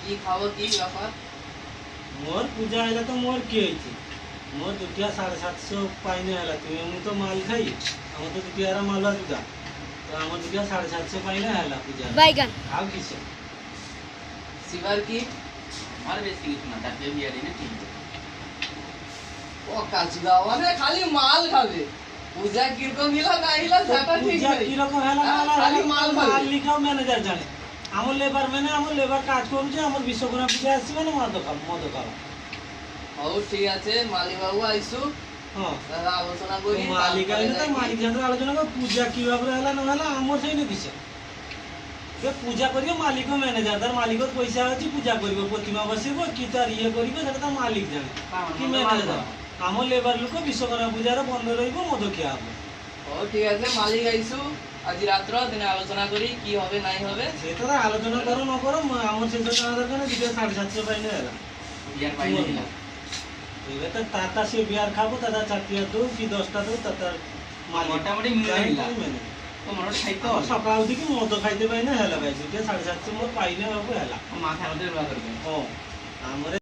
কি খাব কি ব্যাপার? মোর পূজা আইলা তো মোর কি হয়েছে মোর দুটিয়া সাড়ে সাতশো পাইনে আইলা তুমি আমি তো মাল খাই আমার তো দুটিয়ারা মাল দুটা তো আমার দুটিয়া সাড়ে সাতশো পাইনে আইলা পূজা। বাইগান। আর কিছু? শিবার কি? আমার বেশি কিছু না তার বিয়ারি না ঠিক ও কাচুদা মানে খালি মাল খাবে। পূজা কীরকম হিলা না হিলা সেটা ঠিক পূজা নেই কীরকম হেলা হ্যাঁ, মাল খালি মাল খাবে। মাল। লিখাও ম্যানেজার জানে। আমার লেবার মানে আমার লেবার কাজ করছে আমার বিশ্বকর্মা পূজা আসছে মানে মদ খাও মদ খাও। হও ঠিক আছে মালি বাবু আইসু। হ্যাঁ। আলোচনা করি মালিক মালিক আলোচনা করে পূজা কীভাবে হেলা না হেলা আমার সেই দিছে পূজা করিব মালিক ম্যানেজার তার মালিক পয়সা আছে পূজা করিব প্রতিমা বসিব কি তার ইয়ে করিব সেটা তার মালিক জানে। কি ম্যানেজার আমার লেবার লোক বিশ্বকর্মা পূজার বন্ধ রইব মদ খিয়া হবে। হও ঠিক আছে মালিক আইসু। আজ রাত্র দিনে আলোচনা করি কি হবে নাই হবে। সে তো তার আলোচনা করো না করো আমার শেষ জানা দরকার নেই দুটো সাড়ে সাতশো পাই না এলা বিয়ার পাইলে এবার তো তাতা সে বিয়ার খাব তাতা চারটিয়া দৌ কি দশটা দৌ তাতার মালিক মোটামুটি মিলে খাইতে সকাল মদ খাইতে পাই না হেলা ভাই? সাড়ে সাতশো মোট পাই না বাবু হেলা। ব্যবহার করবে। ও আমার